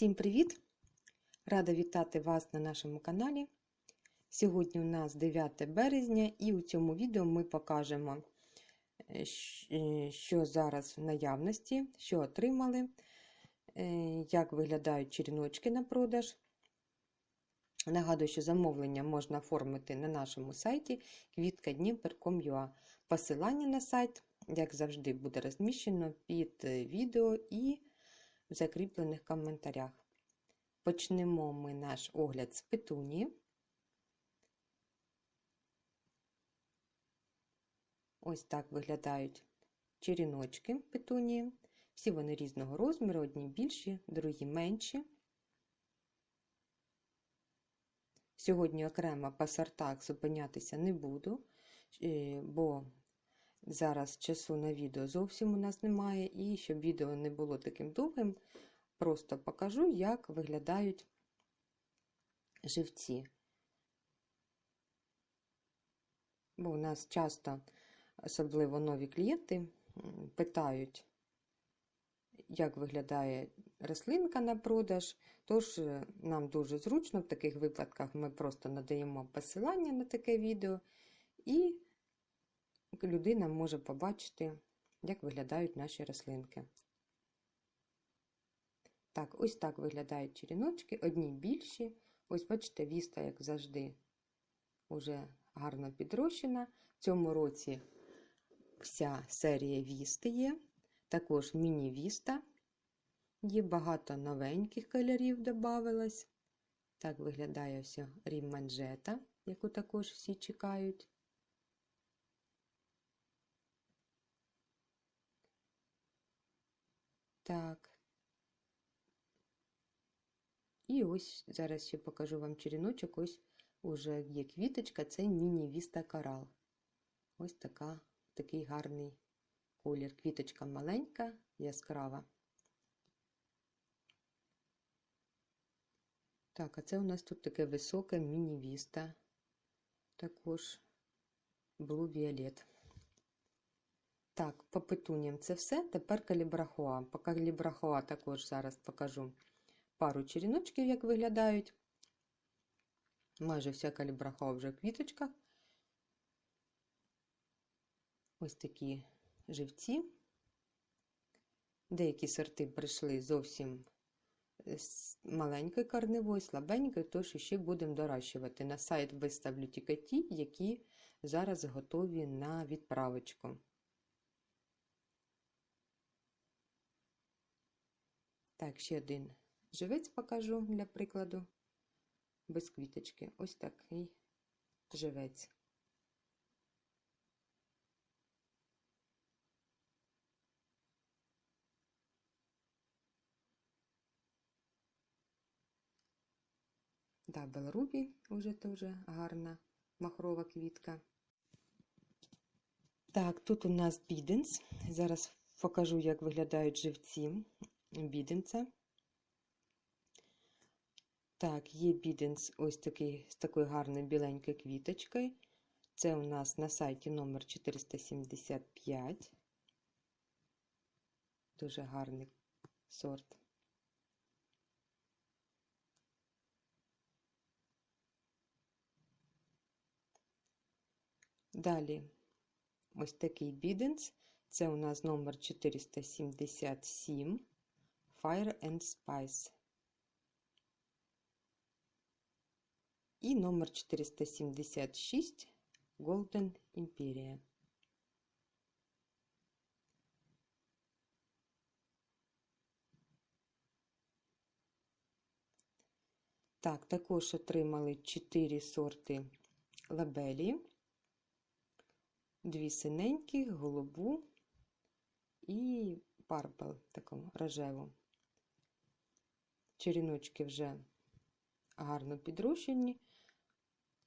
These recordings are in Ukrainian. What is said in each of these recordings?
Всім привіт! Рада вітати вас на нашому каналі. Сьогодні у нас 9 березня, і у цьому відео ми покажемо, е, е, що зараз в наявності, що отримали, е, як виглядають черіночки на продаж. Нагадую, що замовлення можна оформити на нашому сайті kvitkadnіпер.com.ua. Посилання на сайт, як завжди, буде розміщено під відео і в закріплених коментарях. Почнемо ми наш огляд з петуні. Ось так виглядають черіночки петунії. Всі вони різного розміру, одні більші, другі менші. Сьогодні окремо по сортах зупинятися не буду, е, бо зараз часу на відео зовсім у нас немає, і щоб відео не було таким довгим, просто покажу, як виглядають живці. Бо у нас часто, особливо нові клієнти, питають, як виглядає рослинка на продаж. Тож нам дуже зручно в таких випадках ми просто надаємо посилання на таке відео, і людина може побачити, як виглядають наші рослинки. Так, ось так виглядають черіночки, одні більші. Ось, бачите, віста, як завжди, вже гарно підрощена. В цьому році вся серія вісти є. Також міні-віста. Є багато новеньких кольорів додавалось. Так виглядає ось рім манжета, яку також всі чекають. Так. І ось зараз ще покажу вам черіночок. Ось уже є квіточка, це міні-віста корал. Ось така, такий гарний колір. Квіточка маленька, яскрава. Так, а це у нас тут таке високе міні-віста. Також Violet. Так, по петуням це все. Тепер калібрахоа. По калібрахоа також зараз покажу пару черіночків, як виглядають. Майже вся калібрахоа вже в квіточках. Ось такі живці. Деякі сорти прийшли зовсім з маленької корневої, слабенької, тож ще будемо доращувати. На сайт виставлю тільки ті, які зараз готові на відправочку. Так, ще один живець покажу для прикладу. Без квіточки. Ось такий живець. Дабл Рубі вже теж гарна махрова квітка. Так, тут у нас біденс. Зараз покажу, як виглядають живці біденця. Так, є біденс ось такий з такою гарною біленькою квіточкою. Це у нас на сайті номер 475. Дуже гарний сорт. Далі ось такий біденс. Це у нас номер 477 Fire and Spice. І номер 476 Golden Imperia. Так, також отримали 4 сорти лабелі, дві синенькі, голубу і парпел, таку рожеву. Черіночки вже гарно підрощені.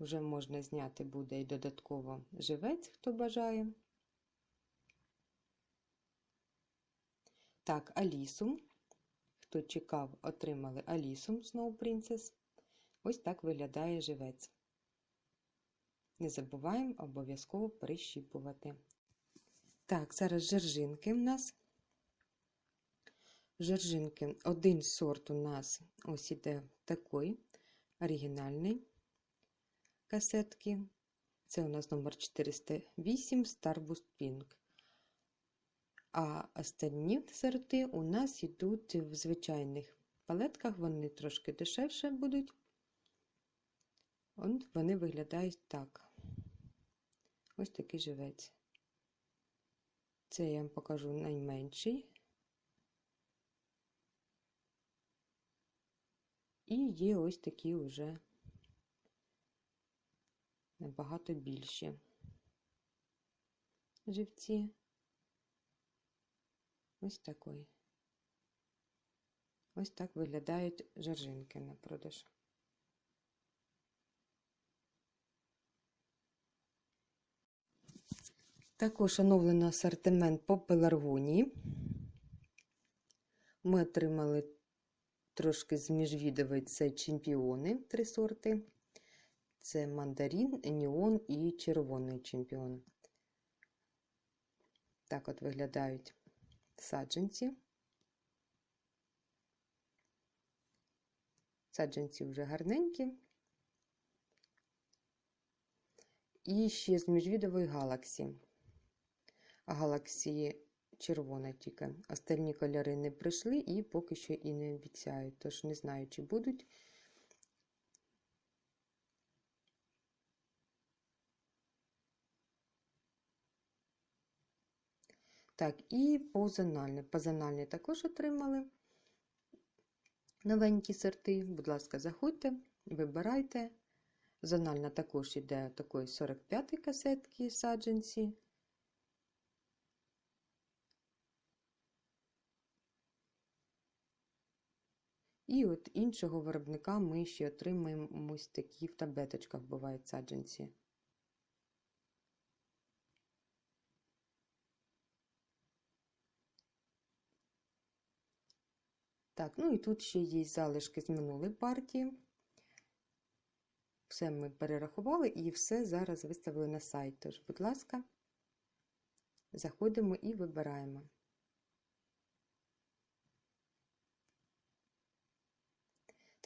Вже можна зняти буде і додатково живець, хто бажає. Так, Алісум. Хто чекав, отримали Алісум Snow Princess. Ось так виглядає живець. Не забуваємо обов'язково прищіпувати. Так, зараз жержинки в нас. Жержинки. Один сорт у нас ось іде такий оригінальний касетки. Це у нас номер 408 Starbust Pink. А останні сорти у нас йдуть в звичайних палетках, вони трошки дешевше будуть. От вони виглядають так. Ось такий живець. Це я вам покажу найменший. І є ось такі вже набагато більші живці. Ось такий. Ось так виглядають жаржинки на продаж. Також оновлено асортимент по пеларгонії. Ми отримали трошки з міжвідовий це чемпіони, три сорти. Це мандарин, неон і червоний чемпіон. Так от виглядають саджанці. Саджанці вже гарненькі. І ще з міжвідової галаксі. Галаксі червона тільки. Остальні кольори не прийшли і поки що і не обіцяють. Тож не знаю, чи будуть. Так, і по зональне. По зональне також отримали новенькі сорти. Будь ласка, заходьте, вибирайте. Зональна також йде такої 45 касетки саджанці. І от іншого виробника ми ще отримаємо ось такі в таблеточках бувають саджанці. Так, ну і тут ще є залишки з минулої партії. Все ми перерахували і все зараз виставили на сайт. Тож, будь ласка, заходимо і вибираємо.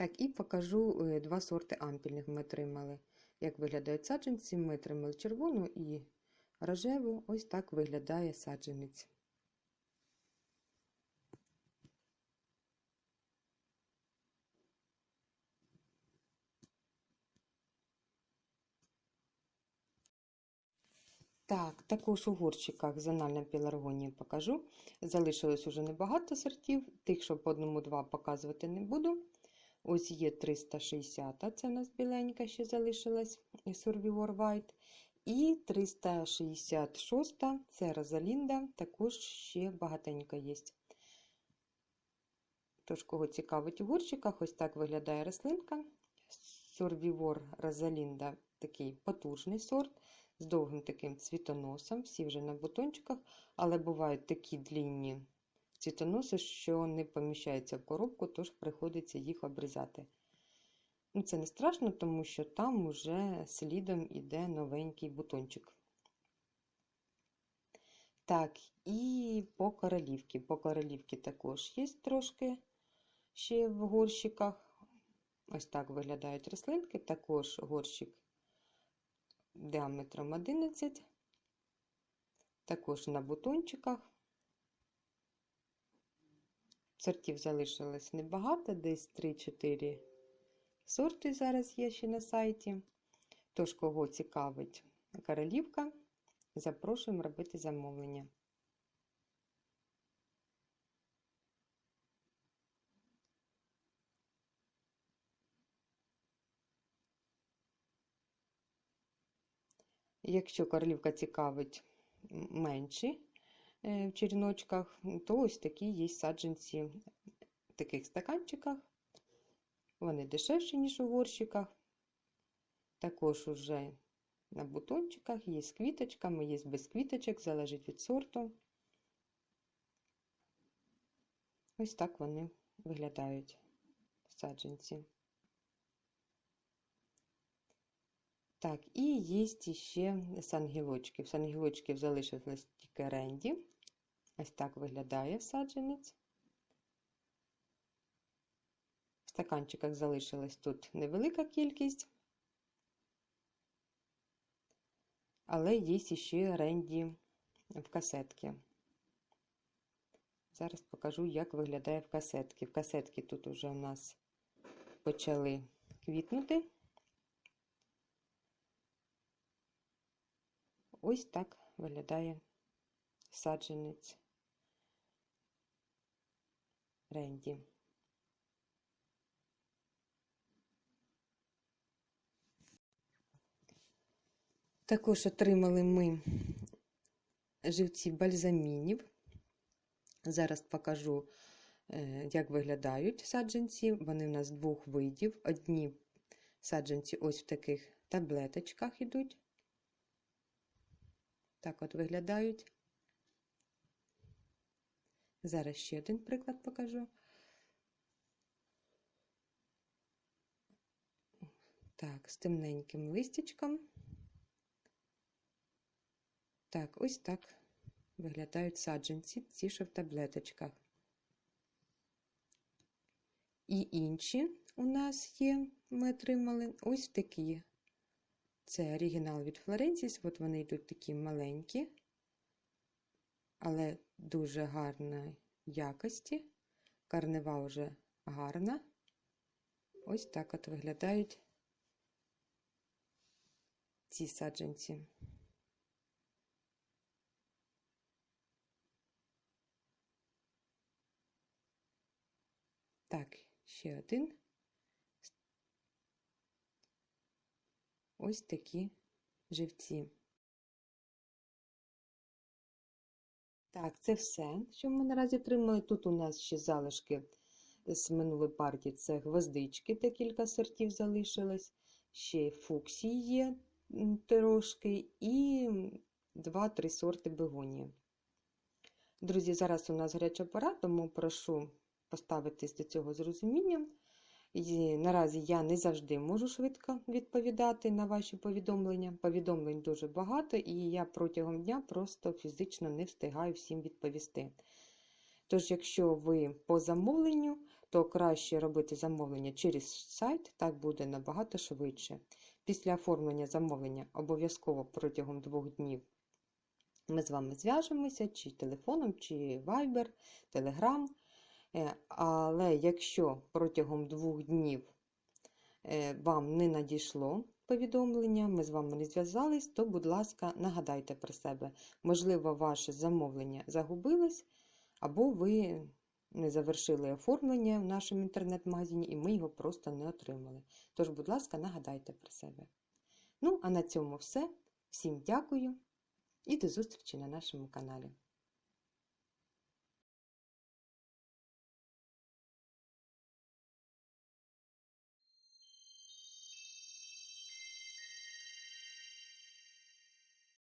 Так, і покажу е, два сорти ампільних ми отримали. Як виглядають саджанці, ми отримали червону і рожеву. Ось так виглядає саджанець. Так, також у горщиках зональна піларгонія покажу. Залишилось уже небагато сортів, тих, що по одному-два показувати не буду. Ось є 360, це у нас біленька ще залишилась, Survivor White. І 366 це Розалінда, також ще багатенько є. Тож, кого цікавить у горщиках, ось так виглядає рослинка. Survivor Розалінда такий потужний сорт з довгим таким цвітоносом, всі вже на бутончиках, але бувають такі длінні цвітоноси, що не поміщаються в коробку, тож приходиться їх обрізати. Ну, Це не страшно, тому що там уже слідом іде новенький бутончик. Так, і по королівки. По королівки також є трошки ще в горщиках. Ось так виглядають рослинки, також горщик діаметром 11, також на бутончиках. Сортів залишилось небагато, десь 3-4 сорти зараз є ще на сайті. Тож, кого цікавить королівка, запрошуємо робити замовлення. Якщо королівка цікавить менші в черіночках, то ось такі є саджанці в таких стаканчиках. Вони дешевші, ніж у горщиках. Також уже на бутончиках є з квіточками, є без квіточок, залежить від сорту. Ось так вони виглядають саджанці. Так, і є ще сангілочки. В сангілочків залишилось тільки ренді. Ось так виглядає саджанець. стаканчиках залишилась тут невелика кількість, але є ще ренді в касетки. Зараз покажу, як виглядає в касетки. В касетки тут уже у нас почали квітнути. Ось так виглядає саджанець Ренді. Також отримали ми живці бальзамінів. Зараз покажу, е, як виглядають саджанці. Вони у нас двох видів. Одні саджанці ось в таких таблеточках йдуть. Так от виглядають. Зараз ще один приклад покажу. Так, з темненьким листячком. Так, ось так виглядають саджанці, ці що в таблеточках. І інші у нас є, ми отримали ось такі. Це оригінал від Флоренціс, от вони йдуть такі маленькі, але дуже гарної якості. Карнева вже гарна. Ось так от виглядають ці саджанці. Так, ще один. Ось такі живці. Так, це все, що ми наразі отримали. Тут у нас ще залишки з минулої партії це гвоздички, декілька сортів залишилось, ще фуксії є трошки, і 2-3 сорти бегонії. Друзі, зараз у нас гаряча пора, тому прошу поставитись до цього з розумінням. І наразі я не завжди можу швидко відповідати на ваші повідомлення. Повідомлень дуже багато, і я протягом дня просто фізично не встигаю всім відповісти. Тож, якщо ви по замовленню, то краще робити замовлення через сайт, так буде набагато швидше. Після оформлення замовлення обов'язково протягом двох днів ми з вами зв'яжемося, чи телефоном, чи Viber, Telegram. Е, але якщо протягом двох днів е, вам не надійшло повідомлення, ми з вами не зв'язались, то, будь ласка, нагадайте про себе. Можливо, ваше замовлення загубилось, або ви не завершили оформлення в нашому інтернет-магазині, і ми його просто не отримали. Тож, будь ласка, нагадайте про себе. Ну, а на цьому все. Всім дякую і до зустрічі на нашому каналі.